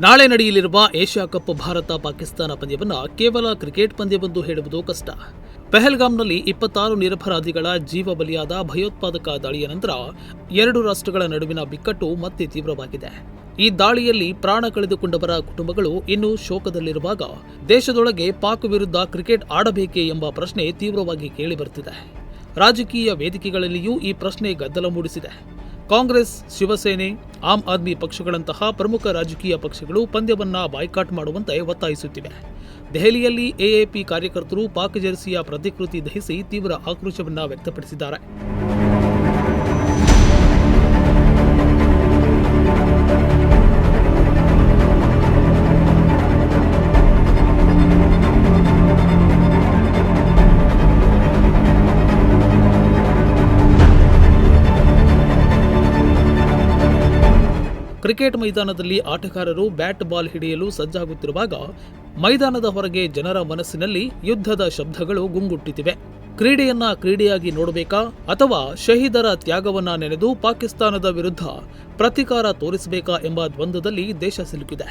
ನಾಳೆ ನಡೆಯಲಿರುವ Asia cup Bharat Pakistan ಪಂದ್ಯವನ್ನು ಕೇವಲ ಕ್ರಿಕೆಟ್ ಪಂದ್ಯವೆಂದು ಹೇಳುವುದು ಕಷ್ಟ. ಪೆಹಲ್ಗಾಮ್ನಲ್ಲಿ ಇಪ್ಪತ್ತಾರು ನಿರಪರಾಧಿಗಳ ಜೀವ ಬಲಿಯಾದ ಭಯೋತ್ಪಾದಕ ದಾಳಿಯ ನಂತರ ಎರಡು ರಾಷ್ಟ್ರಗಳ ನಡುವಿನ ಬಿಕ್ಕಟ್ಟು ಮತ್ತೆ ತೀವ್ರವಾಗಿದೆ. ಈ ದಾಳಿಯಲ್ಲಿ ಪ್ರಾಣ ಕಳೆದುಕೊಂಡವರ ಕುಟುಂಬಗಳು ಇನ್ನೂ ಶೋಕದಲ್ಲಿರುವಾಗ ದೇಶದೊಳಗೆ ಪಾಕ್ ವಿರುದ್ಧ ಕ್ರಿಕೆಟ್ ಆಡಬೇಕೇ ಎಂಬ ಪ್ರಶ್ನೆ ತೀವ್ರವಾಗಿ ಕೇಳಿಬರುತ್ತಿದೆ. ರಾಜಕೀಯ ವೇದಿಕೆಗಳಲ್ಲಿಯೂ ಈ ಪ್ರಶ್ನೆ ಗದ್ದಲ ಮೂಡಿಸಿದೆ. ಕಾಂಗ್ರೆಸ್, ಶಿವಸೇನೆ, ಆಮ್ ಆದ್ಮಿ ಪಕ್ಷಗಳಂತಹ ಪ್ರಮುಖ ರಾಜಕೀಯ ಪಕ್ಷಗಳು ಪಂದ್ಯವನ್ನು ಬಾಯ್ಕಾಟ್ ಮಾಡುವಂತೆ ಒತ್ತಾಯಿಸುತ್ತಿವೆ. ದೆಹಲಿಯಲ್ಲಿ ಎಎಪಿ ಕಾರ್ಯಕರ್ತರು ಪಾಕ್ ಜೆರ್ಸಿಯ ಪ್ರತಿಕೃತಿ ದಹಿಸಿ ತೀವ್ರ ಆಕ್ರೋಶವನ್ನ ವ್ಯಕ್ತಪಡಿಸಿದ್ದಾರೆ. ಕ್ರಿಕೆಟ್ ಮೈದಾನದಲ್ಲಿ ಆಟಗಾರರು ಬ್ಯಾಟ್ ಬಾಲ್ ಹಿಡಿಯಲು ಸಜ್ಜಾಗುತ್ತಿರುವಾಗ ಮೈದಾನದ ಹೊರಗೆ ಜನರ ಮನಸ್ಸಿನಲ್ಲಿ ಯುದ್ಧದ ಶಬ್ದಗಳು ಗುಂಗುಟ್ಟಿತಿವೆ. ಕ್ರೀಡೆಯನ್ನ ಕ್ರೀಡೆಯಾಗಿ ನೋಡಬೇಕಾ ಅಥವಾ ಶಹೀದರ ತ್ಯಾಗವನ್ನ ನೆನೆದು ಪಾಕಿಸ್ತಾನದ ವಿರುದ್ಧ ಪ್ರತಿಕಾರ ತೋರಿಸಬೇಕಾ ಎಂಬ ದ್ವಂದ್ವದಲ್ಲಿ ದೇಶ ಸಿಲುಕಿದೆ.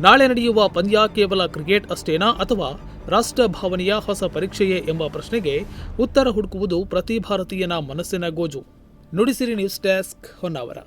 ನಾಳೆ ನಡೆಯುವ ಪಂದ್ಯ ಕೇವಲ ಕ್ರಿಕೆಟ್ ಅಷ್ಟೇನಾ ಅಥವಾ ರಾಷ್ಟ್ರ ಭಾವನೆಯ ಹೊಸ ಪರೀಕ್ಷೆಯೇ ಎಂಬ ಪ್ರಶ್ನೆಗೆ ಉತ್ತರ ಹುಡುಕುವುದು ಪ್ರತಿ ಭಾರತೀಯನ ಮನಸ್ಸಿನ ಗೋಜು. Nudisiri news desk Honnavar.